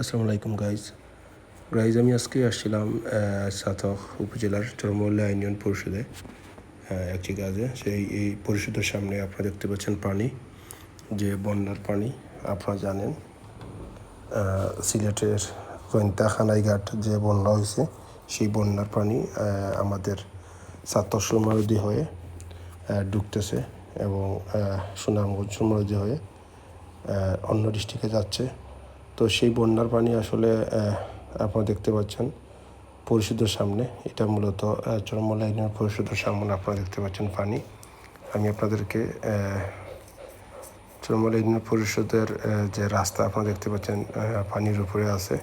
আসসালামু আলাইকুম guys guys আমি আজকে আসছিলাম সাতক উপজেলার চরমল্লা ইউনিয়ন পরিষদে একটি কাজে। সেই, এই পরিষদের সামনে আপনারা দেখতে পাচ্ছেন পানি, যে বন্যার পানি, আপনারা জানেন সিলেটের কইন্তা খানাইঘাট যে বন্যা হয়েছে, সেই বন্যার পানি আমাদের সাতক সুরমারদি হয়ে ঢুকতেছে এবং সুনামগঞ্জ সুরমারদি হয়ে অন্য ডিস্ট্রিক্টে যাচ্ছে। তো সেই বন্যার পানি আসলে আপনারা দেখতে পাচ্ছেন পরিষদের সামনে। এটা মূলত আহ, চরমলা ইউনিয়ন পরিষদের সামনে আপনারা দেখতে পাচ্ছেন পানি। আমি আপনাদেরকে চরমলা ইউনিয়ন পরিষদের যে রাস্তা আপনারা দেখতে পাচ্ছেন পানির উপরে আছে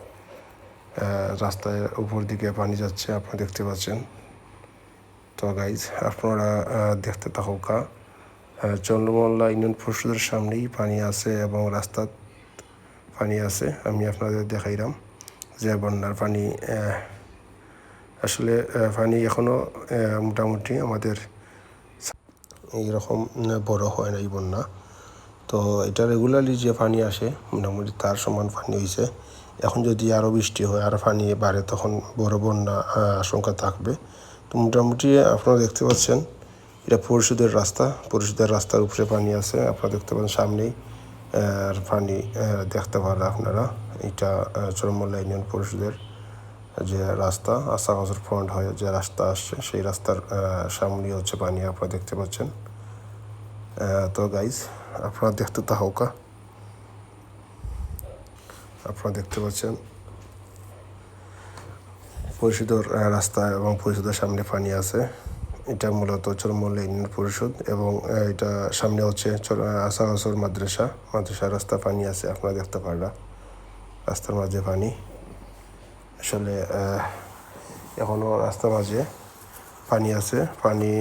রাস্তায় উপর দিকে পানি যাচ্ছে আপনারা দেখতে পাচ্ছেন। তো গাইজ আপনারা দেখতে থাকুকা চন্দ্রমল্লা ইউনিয়ন পরিষদের সামনেই পানি আছে এবং রাস্তা পানি আছে, আমি আপনাদের দেখাইলাম যে বন্যার পানি আসলে পানি এখনও মোটামুটি আমাদের এইরকম বড় হয় না এই বন্যা। তো এটা রেগুলারলি যে পানি আসে, মোটামুটি তার সমান পানি হয়েছে এখন যদি আরও বৃষ্টি হয়, আর পানি বাড়ে, তখন বড় বন্যা আশঙ্কা থাকবে। তো মোটামুটি আপনারা দেখতে পাচ্ছেন, এটা পরিষদের রাস্তা। পরিষদের রাস্তার উপরে পানি আছে, আপনারা দেখতে পাচ্ছেন সামনেই। আর দেখতে পারেন আপনারা। এটা চরমল্লা ইউনিয়ন পরিষদের যে রাস্তা আশাগঞ্জের ফ্রন্ট হয়ে যে রাস্তা আসছে সেই রাস্তার আহ, সামনেই হচ্ছে পানি আপনারা দেখতে পাচ্ছেন। তো গাইজ আপনারা দেখতে তা তাহকা আপনারা দেখতে পাচ্ছেন পরিষদের রাস্তা এবং পরিষদের সামনে পানি আছে। এটা মূলত চরমল্লা ইউনিয়ন পরিষদ এবং এটা সামনে হচ্ছে আসাগসর মাদ্রাসা মাদ্রাসা রাস্তা পানি আছে, আপনারা দেখতে পাররা। রাস্তার মাঝে পানি। আসলে এখনও রাস্তার মাঝে পানি আছে, পানি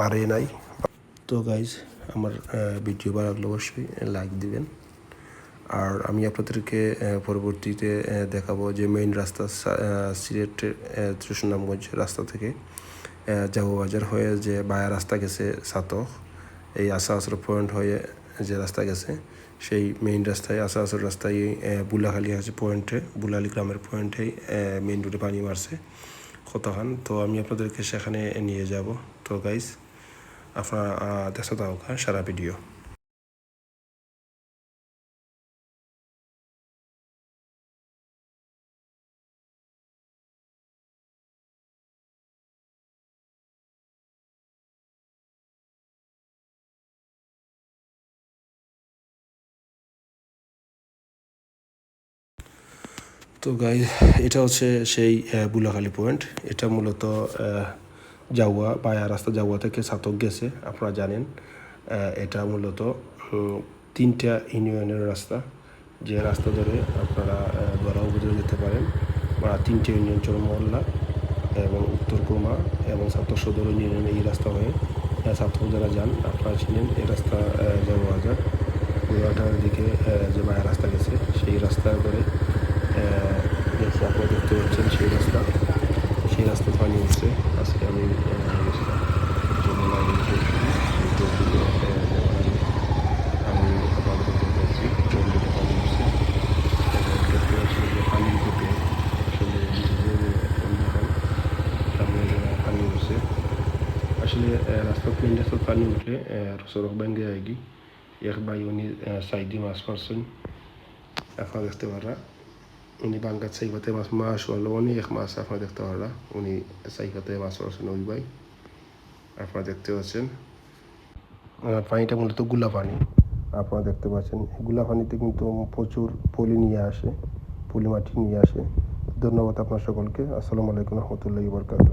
বাড়ে নাই। তো গাইজ আমার ভিডিও ভালো অবশ্যই লাইক দিবেন। আর আমি আপনাদেরকে পরবর্তীতে দেখাবো যে মেইন রাস্তা সিলেটের সুনামগঞ্জ রাস্তা থেকে। জাগো বাজার হয়ে যে বায়া রাস্তা গেছে সাতক এই আসা আসর পয়েন্ট হয়ে যে রাস্তা গেছে সেই মেইন রাস্তায় আসা আসর রাস্তায় বুলাখালি আছে পয়েন্টে বুলালি গ্রামের পয়েন্টে মেইন রোডে পানি মারছে কতখান। তো আমি আপনাদেরকে সেখানে নিয়ে যাব। তো গাইস আপনারা দেখা হ্যাঁ, সারা ভিডিও তো গাই এটা হচ্ছে সেই বুলাখালী পয়েন্ট এটা মূলত জাউয়া বায়া রাস্তা যাওয়া থেকে সাতক গেছে, আপনারা জানেন। এটা মূলত তিনটা ইউনিয়নের রাস্তা। যে রাস্তা ধরে আপনারা গড়া উপজেলা যেতে পারেন, বা তিনটে ইউনিয়ন চরমহল্লা এবং উত্তর কুমা এবং ছাত্র সদর ইউনিয়ন এই রাস্তা হয়ে ছাত্র যারা যান, আপনারা চিনেন, এই রাস্তা যাওয়া বাজার গোয়াটার দিকে যে বায়া রাস্তা গেছে, সেই রাস্তা ধরে দেখি আপনারা দেখতে পাচ্ছেন, সেই রাস্তা। সেই রাস্তা পানি উঠছে আজকে আমি যে আসলে যে রাস্তা প্লেন রাস্তার পানি উঠলে সড়ক ব্যাঙ্গে আইগি। এক ভাই উনি সাইডে মাছ মারছেন। আপনারা দেখতে পারা উনি বাঙ্গার সাইকাতে মাছ মাছ হলো অনেক মাছ আপনারা দেখতে পারা উনি সাইকাতে মাছ মারছেন ওই ভাই আপনারা দেখতে পাচ্ছেন পানিটা মূলতগুলা পানি আপনারা দেখতে পাচ্ছেনগুলা পানিতে কিন্তু প্রচুর পলি নিয়ে আসে পলি মাটি নিয়ে আসে ধন্যবাদ আপনার সকলকে আসসালামু আলাইকুম রহমতুল্লাহ বরকাত